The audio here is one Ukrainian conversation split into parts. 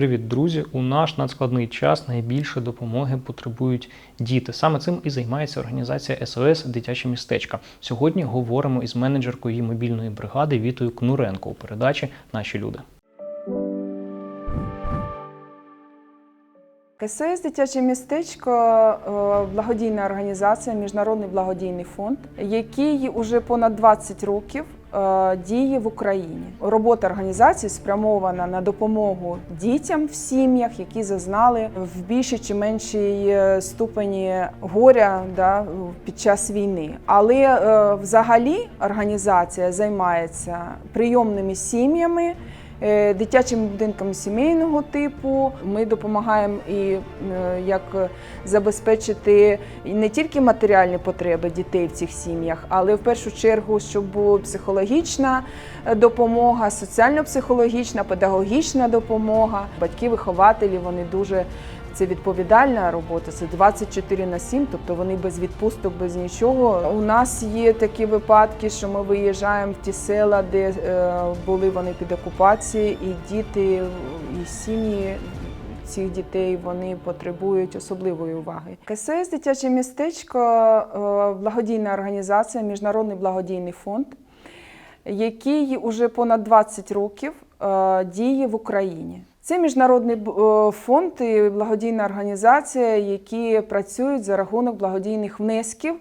Привіт, друзі! У наш надскладний час найбільше допомоги потребують діти. Саме цим і займається організація СОС Дитяче містечка. Сьогодні говоримо із менеджеркою мобільної бригади Вітою Кнуренко у передачі Наші люди. КСС Дитяче містечко е, благодійна організація, міжнародний благодійний фонд, який уже понад 20 років е, діє в Україні. Робота організації спрямована на допомогу дітям в сім'ях, які зазнали в більшій чи меншій е, ступені горя да, під час війни. Але е, взагалі організація займається прийомними сім'ями. Е, дитячими будинками сімейного типу. Ми допомагаємо і е, як забезпечити не тільки матеріальні потреби дітей в цих сім'ях, але в першу чергу, щоб була психологічна е, допомога, соціально-психологічна, педагогічна допомога. Батьки-вихователі вони дуже це відповідальна робота, це 24 на 7, тобто вони без відпусток, без нічого. У нас є такі випадки, що ми виїжджаємо в ті села, де е, були вони під окупацією, і діти, і сім'ї цих дітей вони потребують особливої уваги. КСС Дитяче містечко е, благодійна організація, міжнародний благодійний фонд, який уже понад 20 років е, діє в Україні. Це міжнародний е, фонд і благодійна організація, які працюють за рахунок благодійних внесків.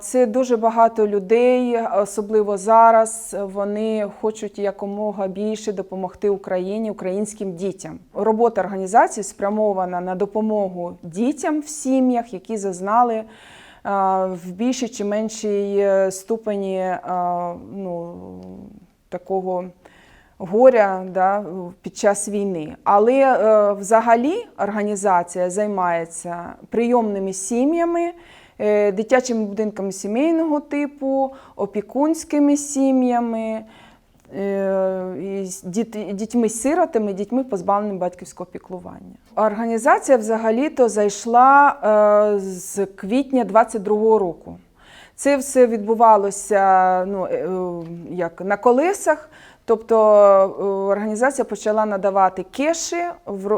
Це дуже багато людей, особливо зараз. Вони хочуть якомога більше допомогти Україні, українським дітям. Робота організації спрямована на допомогу дітям в сім'ях, які зазнали в більшій чи меншій е, ступені ну, такого горя да, під час війни. Але е, взагалі організація займається прийомними сім'ями, е, дитячими будинками сімейного типу, опікунськими сім'ями. е, діт- Дітьми-сиротами, дітьми позбавленими батьківського піклування. Організація взагалі-то зайшла е, з квітня 22-го року. Це все відбувалося ну, е, як на колесах. Тобто е, організація почала надавати кеші в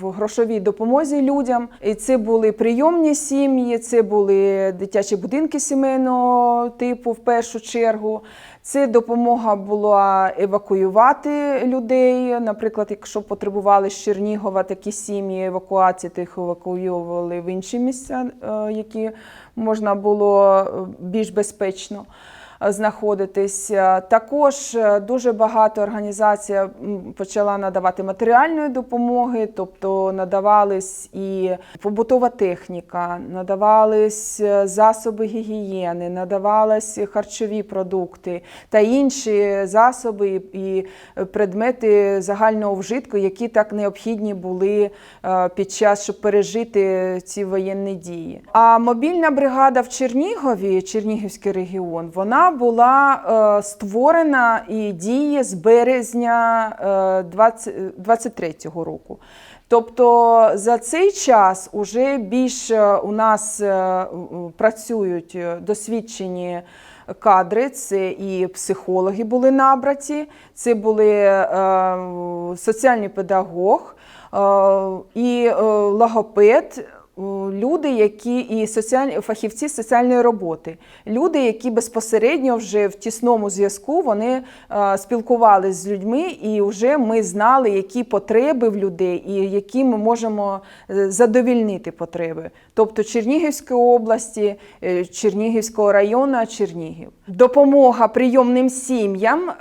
в грошовій допомозі людям. І це були прийомні сім'ї, це були дитячі будинки сімейного типу в першу чергу. Це допомога була евакуювати людей. Наприклад, якщо потребували з Чернігова такі сім'ї евакуації, то їх евакуювали в інші місця, е, які можна було е, більш безпечно е, знаходитись. Е, Також е, дуже багато організація почала надавати матеріальної допомоги, тобто надавались і побутова техніка, надавались е, засоби гігієни, надавались харчові продукти та інші засоби і предмети загального вжитку, які так необхідні були під час, щоб пережити ці воєнні дії. А мобільна бригада в Чернігові, Чернігівський регіон, вона була е, створена і діє з березня е, 20 23-го року. Тобто за цей час уже більше у нас е, працюють е, досвідчені кадри, це і психологи були набраті, це були е, соціальний педагог е, і е, логопед. Люди, які і соціальні фахівці соціальної роботи, люди, які безпосередньо вже в тісному зв'язку вони е, спілкувалися з людьми, і вже ми знали, які потреби в людей, і які ми можемо е, задовільнити потреби. Тобто Чернігівської області, е, Чернігівського району, Чернігів. Допомога прийомним сім'ям,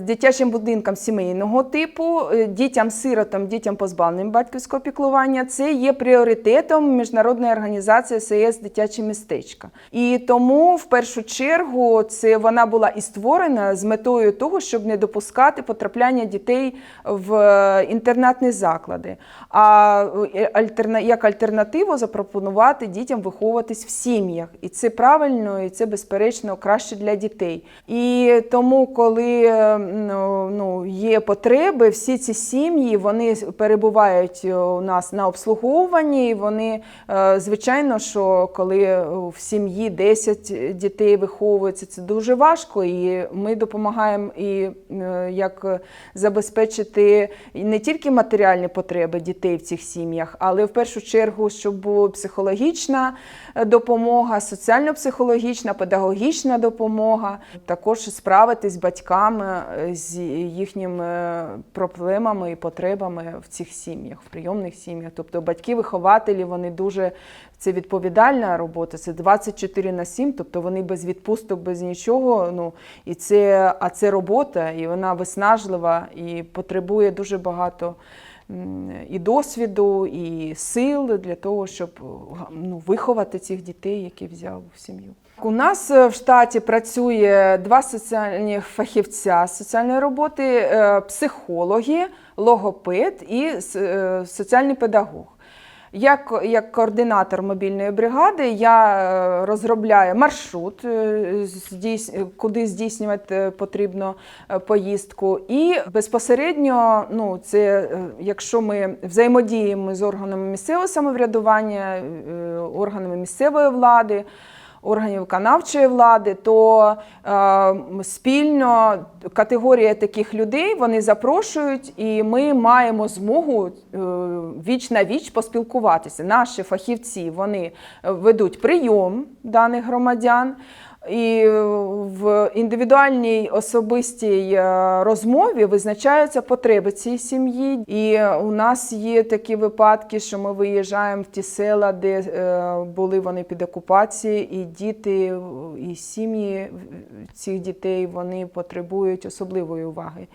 дитячим будинкам сімейного типу, дітям-сиротам, дітям позбавленим батьківського піклування це є пріоритетом міжнародної організації СС Дитяче містечка. І тому в першу чергу це вона була і створена з метою того, щоб не допускати потрапляння дітей в е, інтернатні заклади, а е, як альтернативу запропонувати дітям виховуватись в сім'ях. І це правильно, і це безперечно краще для дітей. І тому, коли е, ну, є потреби, всі ці сім'ї вони перебувають у нас на обслуговуванні, вони звичайно, що коли е, в сім'ї 10 дітей виховується, це дуже важко, і ми допомагаємо і е, як забезпечити не тільки матеріальні потреби дітей в цих сім'ях, але в першу чергу, щоб була психологічна е, допомога, соціально-психологічна, педагогічна допомога, також справитись з батьками е, з їхніми проблемами і потребами в цих сім'ях, в прийомних сім'ях. Тобто батьки-вихователі вони дуже це відповідальна робота, це 24 на 7, тобто вони без відпусток, без нічого. Ну і це, а це робота, і вона виснажлива і потребує дуже багато і досвіду, і сил для того, щоб ну, виховати цих дітей, які взяв в сім'ю. У нас е, в штаті працює два соціальні фахівця соціальної роботи, е, психологи, логопед і е, соціальний педагог. Як, як координатор мобільної бригади я е, розробляю маршрут, е, куди здійснювати потрібно е, поїздку. І безпосередньо, ну, це, якщо ми взаємодіємо з органами місцевого самоврядування, органами місцевої влади, органів виконавчої влади, то е, спільно категорія таких людей вони запрошують, і ми маємо змогу е, віч на віч поспілкуватися. Наші фахівці вони ведуть прийом даних громадян. І в індивідуальній особистій е, розмові визначаються потреби цієї сім'ї. І у нас є такі випадки, що ми виїжджаємо в ті села, де е, були вони під окупацією, і діти, і сім'ї цих дітей вони потребують особливої уваги.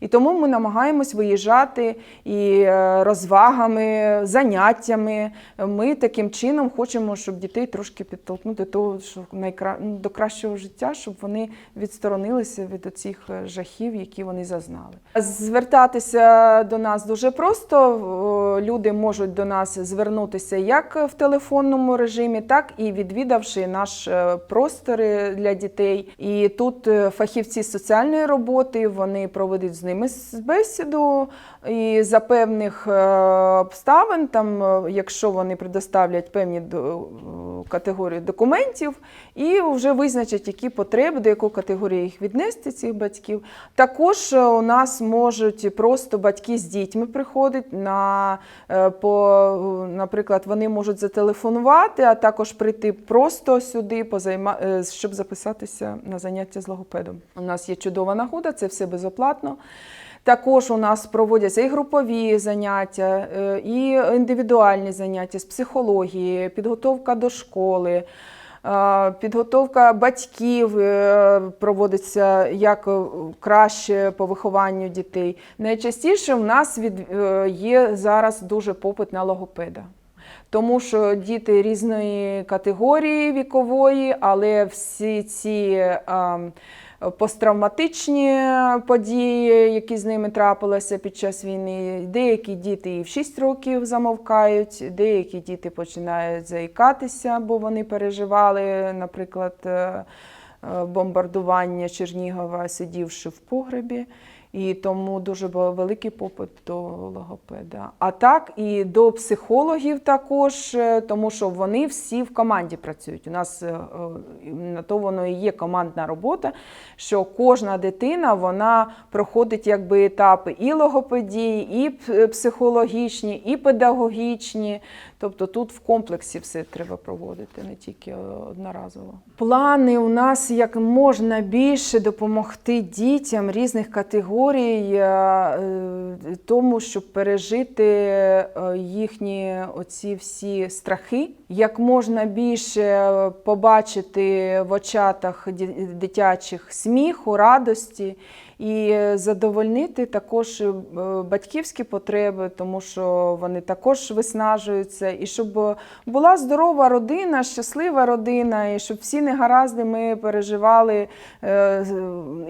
І тому ми намагаємось виїжджати і е, розвагами, заняттями. Ми таким чином хочемо, щоб дітей трошки підтолкнути до ну, до кращого життя, щоб вони відсторонилися від цих жахів, які вони зазнали. Звертатися до нас дуже просто. Люди можуть до нас звернутися як в телефонному режимі, так і відвідавши наш е, простори для дітей. І тут е, фахівці соціальної роботи вони проведуть ними бесіду і за певних е, обставин, там, е, якщо вони предоставлять певні е, категорії документів, і вже визначать, які потреби, до якої категорії їх віднести, цих батьків. Також у нас можуть просто батьки з дітьми приходити на по, наприклад, вони можуть зателефонувати, а також прийти просто сюди, позайма, щоб записатися на заняття з логопедом. У нас є чудова нагода, це все безоплатно. Також у нас проводяться і групові заняття, е, і індивідуальні заняття з психології, підготовка до школи. е, Підготовка батьків е, проводиться як краще по вихованню дітей. Найчастіше в нас є зараз дуже попит на логопеда. Тому що діти різної категорії вікової, але всі ці ем, посттравматичні події, які з ними трапилися під час війни, деякі діти і в 6 років замовкають, деякі діти починають заїкатися, бо вони переживали, наприклад, е, е, бомбардування Чернігова, сидівши в погребі. І тому дуже великий попит до логопеда. А так і до психологів також, е, тому що вони всі в команді працюють. У нас е, е, на то воно і є командна робота, що кожна дитина вона проходить якби етапи і логопедії, і психологічні, і педагогічні. Тобто тут в комплексі все треба проводити, не тільки одноразово. Плани у нас як можна більше допомогти дітям різних категорій, е, е, тому, щоб пережити е, їхні оці всі страхи, як можна більше побачити в очатах дитячих сміху, радості. І задовольнити також е, батьківські потреби, тому що вони також виснажуються, і щоб була здорова родина, щаслива родина, і щоб всі негаразди ми переживали е,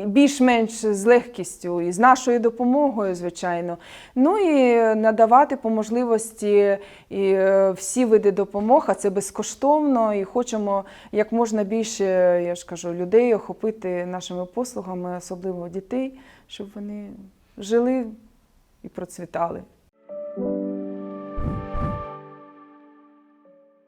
більш-менш з легкістю і з нашою допомогою, звичайно. Ну і надавати по можливості і е, всі види допомог, а це безкоштовно. І хочемо як можна більше, я ж кажу, людей охопити нашими послугами, особливо дітей, щоб вони жили і процвітали.